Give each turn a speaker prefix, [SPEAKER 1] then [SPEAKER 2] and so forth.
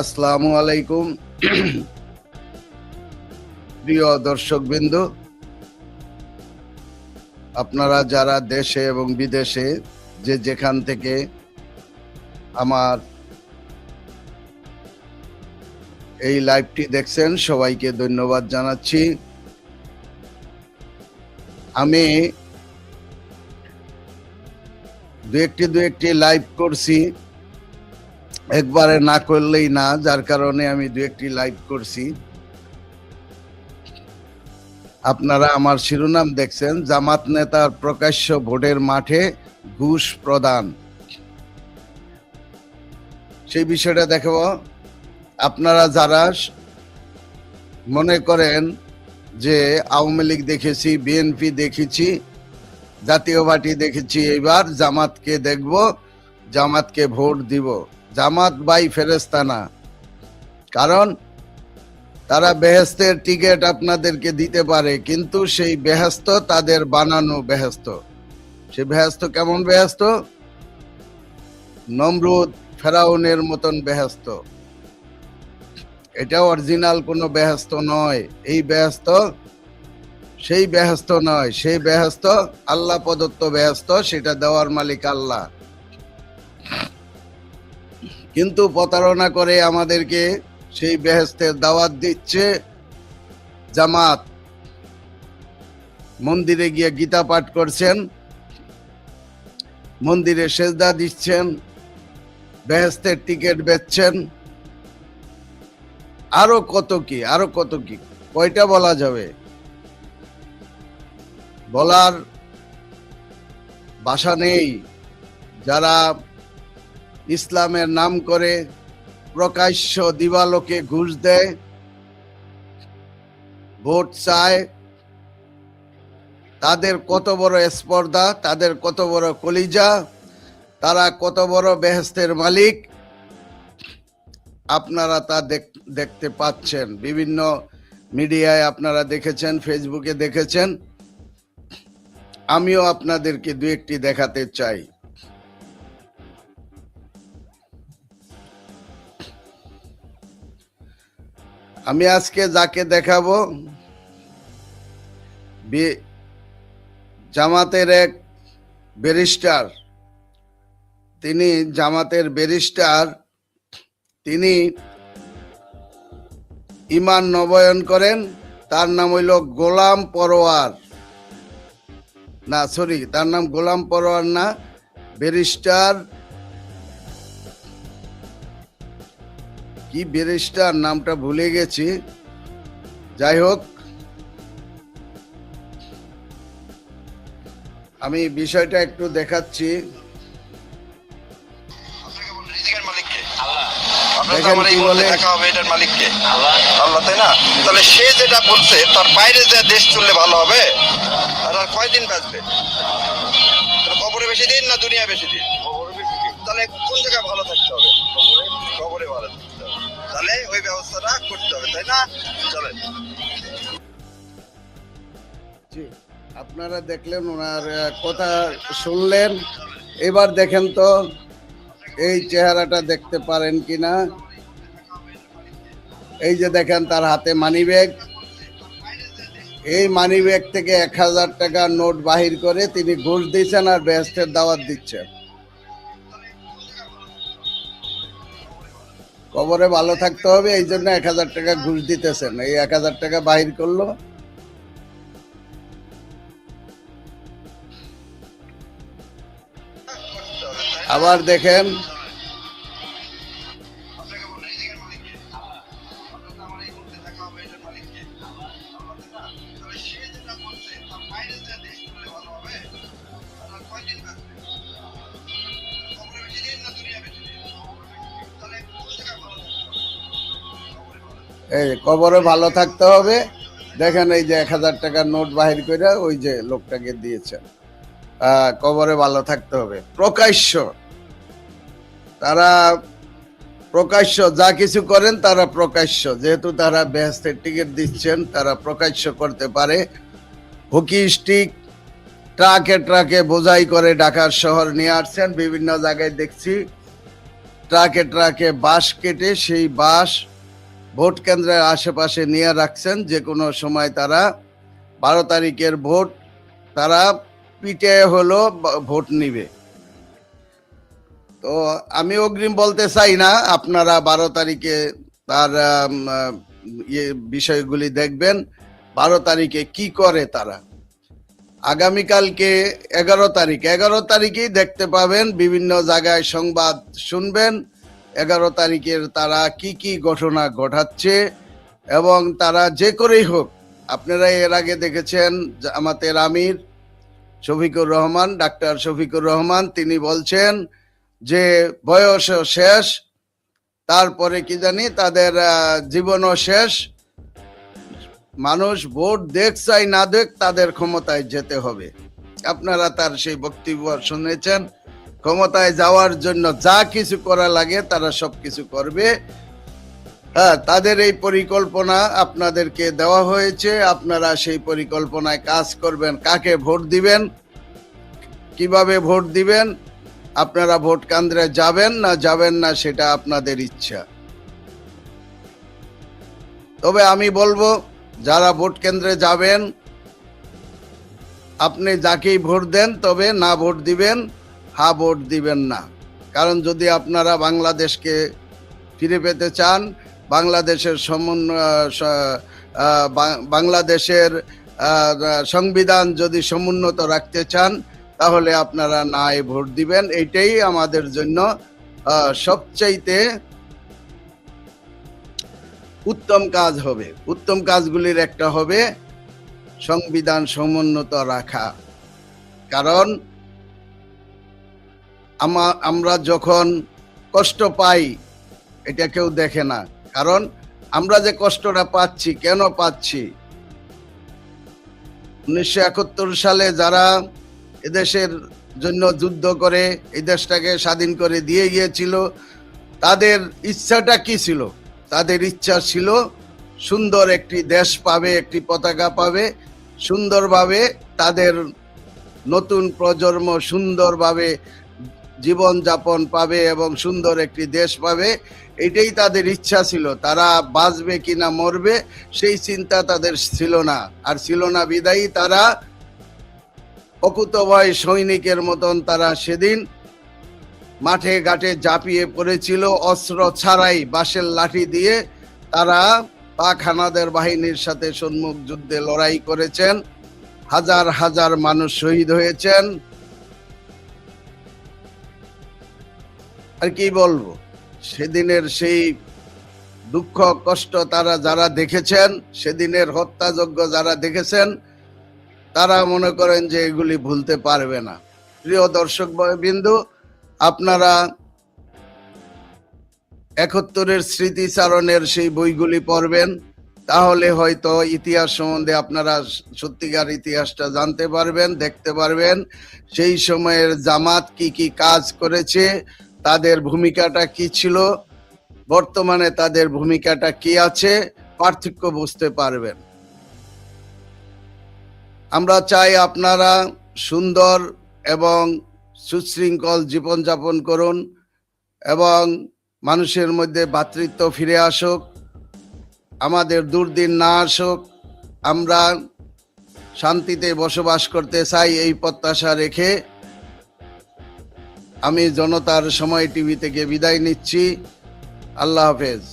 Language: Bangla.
[SPEAKER 1] আসসালামু আলাইকুম। প্রিয় দর্শকবৃন্দ আপনারা যারা দেশে এবং বিদেশে যে যেখান থেকে আমার এই লাইভটি দেখছেন, সবাইকে ধন্যবাদ জানাচ্ছি। আমি দু একটি দু একটি লাইভ করছি। একবারে না করলেই না, যার কারণে আমি দু একটি লাইভ করছি। আপনারা আমার শিরোনাম দেখছেন, জামাত নেতার প্রকাশ্য ভোটের মাঠে ঘুষ প্রদান। সেই বিষয়টা দেখব। আপনারা যারা মনে করেন যে আওয়ামী লীগ দেখেছি, বিএনপি দেখেছি, জাতীয় পার্টি দেখেছি এবার জামাতকে দেখব, জামাতকে ভোট দিব। জামাত বাই ফেরেস্তানা কারণ তারা বেহেস্তের টিকিট আপনাদেরকে দিতে পারে, কিন্তু সেই বেহেস্ত তাদের বানানো বেহেস্ত। সে বেহেস্ত কেমন বেহেস্ত? নমরুদ ফেরাউনের মতন বেহেস্ত। এটা অরিজিনাল কোনো বেহেস্ত নয়। এই বেহেস্ত, সেই বেহেস্ত নয়। সেই বেহেস্ত, আল্লাহ প্রদত্ত বেহেস্ত, সেটা দেওয়ার মালিক আল্লাহ। কিন্তু প্রতারণা করে আমাদেরকে সেই বেহেস্তের দাওয়াত দিচ্ছে জামাত। মন্দিরে গিয়ে গীতা পাঠ করছেন। মন্দিরে সেজদা দিচ্ছেন। বেহেস্তের টিকিট বেচছেন। আরও কত কি, আরও কত কি, কয়টা বলা যাবে? বলার ভাষা নেই। যারা ইসলামের নাম করে প্রকাশ্য দিবালোকে ঘুষ দেয়, ভোট চায়। তাদের কত বড় স্পর্ধা, তাদের কত বড় কলিজা, তারা কত বড় বেহেস্তের মালিক। আপনারা তা দেখ- দেখতে পাচ্ছেন। বিভিন্ন মিডিয়ায় আপনারা দেখেছেন, ফেসবুকে দেখেছেন। আমিও আপনাদেরকে দু একটি দেখাতে চাই। আমি আজকে যাকে দেখাবো জামাতের এক ব্যারিস্টার। তিনি জামাতের ব্যারিস্টার। তিনি ইমান নবায়ন করেন। তার নাম হইল গোলাম পরোয়ার। না সরি তার নাম গোলাম পরোয়ার না, ব্যারিস্টার কি ব্যারিস্টার? নামটা ভুলে গেছি। যাই হোক আমি বিষয়টা একটু দেখাচ্ছি।
[SPEAKER 2] রিজিকের মালিক কে? আপনার তো
[SPEAKER 1] দেখেন কি বলে।
[SPEAKER 2] দেখা হবে এটার মালিক আল্লাহ। তাই না? তাহলে সে যেটা বলছে তার বাইরে যে দেশ চললে ভালো হবে আর আর কয়দিন বাঁচবে? তাহলে কবরে বেশি দিন না দুনিয়া বেশি দিন। তাহলে কোন
[SPEAKER 1] জি, আপনারা দেখলেন ওনার কথা শুনলেন। এবার দেখেন তো এই চেহারাটা দেখতে পারেন কিনা। এই যে দেখেন তার হাতে মানি ব্যাগ এই মানি ব্যাগ থেকে এক হাজার টাকার নোট বাহির করে তিনি ঘুষ দিচ্ছেন আর বেহেস্টের দাওয়াত দিচ্ছেন। কবরে ভালো থাকতে হবে, এই জন্য এক হাজার টাকা ঘুষ দিতেছেন। এই এক হাজার টাকা বাহির করল। আবার দেখেন। এই কবরে ভালো থাকতে হবে। দেখেন এই যে এক হাজার টাকার নোট বাহির করে ওই যে লোকটাকে দিয়েছেন কবরে ভালো থাকতে হবে। প্রকাশ্য। তারা প্রকাশ্য, যা কিছু করেন তারা প্রকাশ্য। যেহেতু তারা বেহেস্তের টিকিট দিচ্ছেন, তারা প্রকাশ্য করতে পারে। হকি স্টিক, ট্রাকে ট্রাকে বোঝাই করে ঢাকার শহর নিয়ে আসছেন। বিভিন্ন জায়গায় দেখছি ট্রাকে ট্রাকে বাঁশ কেটে সেই বাঁশ ভোট কেন্দ্রের আশেপাশে নিয়ে রাখছেন যে কোনো সময় তারা বারো তারিখের ভোট তারা পিটে হলো ভোট নিবে। তো আমি অগ্রিম বলতে চাই না, আপনারা বারো তারিখে তার ইয়ে বিষয়গুলি দেখবেন, বারো তারিখে কি করে তারা। আগামীকালকে এগারো তারিখ, এগারো তারিখেই দেখতে পাবেন, বিভিন্ন জায়গায় সংবাদ শুনবেন এগারো তারিখের তারা কি কি ঘটনা ঘটাচ্ছে এবং তারা যে করেই হোক আপনারা এর আগে দেখেছেন আমাদের আমির শফিকুর রহমান, ডাক্তার শফিকুর রহমান, তিনি বলছেন যে বয়স শেষ, তারপরে কি জানি তাদের জীবনও শেষ। মানুষ ভোট দেখ চাই না দেখ তাদের ক্ষমতায় যেতে হবে। আপনারা তার সেই বক্তব্য শুনেছেন। ক্ষমতায় যাওয়ার জন্য যা কিছু করা লাগে তারা সব কিছু করবে। হ্যাঁ তাদের এই পরিকল্পনা আপনাদেরকে দেওয়া হয়েছে। আপনারা সেই পরিকল্পনায় কাজ করবেন। কাকে ভোট দিবেন? কীভাবে ভোট দিবেন? আপনারা ভোট কেন্দ্রে যাবেন না যাবেন না সেটা আপনাদের ইচ্ছা। তবে আমি বলব, যারা ভোট কেন্দ্রে যাবেন, আপনি যাকেই ভোট দেন তবে না ভোট দিবেন। হা ভোট দিবেন না। কারণ যদি আপনারা বাংলাদেশকে ফিরে পেতে চান, বাংলাদেশের বাংলাদেশের সংবিধান যদি সমুন্নত রাখতে চান, তাহলে আপনারা নাই ভোট দিবেন। এইটাই আমাদের জন্য সবচাইতে উত্তম কাজ হবে। উত্তম কাজগুলির একটা হবে সংবিধান সমুন্নত রাখা। কারণ আমরা যখন কষ্ট পাই, এটা কেউ দেখে না। কারণ আমরা যে কষ্টটা পাচ্ছি, কেন পাচ্ছি? উনিশশো একাত্তর সালে যারা এদেশের জন্য যুদ্ধ করে, এই দেশটাকে স্বাধীন করে দিয়ে গিয়েছিল, তাদের ইচ্ছাটা কি ছিল? তাদের ইচ্ছা ছিল সুন্দর একটি দেশ পাবে, একটি পতাকা পাবে, সুন্দরভাবে তাদের নতুন প্রজন্ম সুন্দরভাবে জীবন যাপন পাবে এবং সুন্দর একটি দেশ পাবে, এটাই তাদের ইচ্ছা ছিল। তারা বাঁচবে কি না মরবে, সেই চিন্তা তাদের ছিল না। আর ছিল না বিদায়ী, তারা অকুতভয় সৈনিকের মতন তারা সেদিন মাঠে ঘাটে ঝাঁপিয়ে পড়েছিল, অস্ত্র ছাড়াই বাঁশের লাঠি দিয়ে তারা পাক হানাদের বাহিনীর সাথে সম্মুখ যুদ্ধে লড়াই করেছেন। হাজার হাজার মানুষ শহীদ হয়েছেন। আর কি বলব? সেদিনের সেই দুঃখ, কষ্ট তারা যারা দেখেছেন, সেদিনের হত্যাযজ্ঞ যারা দেখেছেন, তারা মনে করেন যে এগুলি ভুলতে পারবে না। প্রিয় দর্শক বিন্দু, আপনারা একাত্তরের স্মৃতিচারণের সেই বইগুলি পড়বেন, তাহলে হয়তো ইতিহাস সম্বন্ধে আপনারা সত্যিকার ইতিহাসটা জানতে পারবেন, দেখতে পারবেন। সেই সময়ের জামাত কি কি কাজ করেছে তাদের ভূমিকাটা কি ছিল? বর্তমানে তাদের ভূমিকাটা কি আছে? পার্থক্য বুঝতে পারবেন। আমরা চাই আপনারা সুন্দর এবং সুশৃঙ্খল জীবনযাপন করুন এবং মানুষের মধ্যে ভ্রাতৃত্ব ফিরে আসুক, আমাদের দুর্দিন না আসুক, আমরা শান্তিতে বসবাস করতে চাই এই প্রত্যাশা রেখে আমি জনতার সময় টিভি থেকে বিদায় নিচ্ছি। আল্লাহ হাফেজ।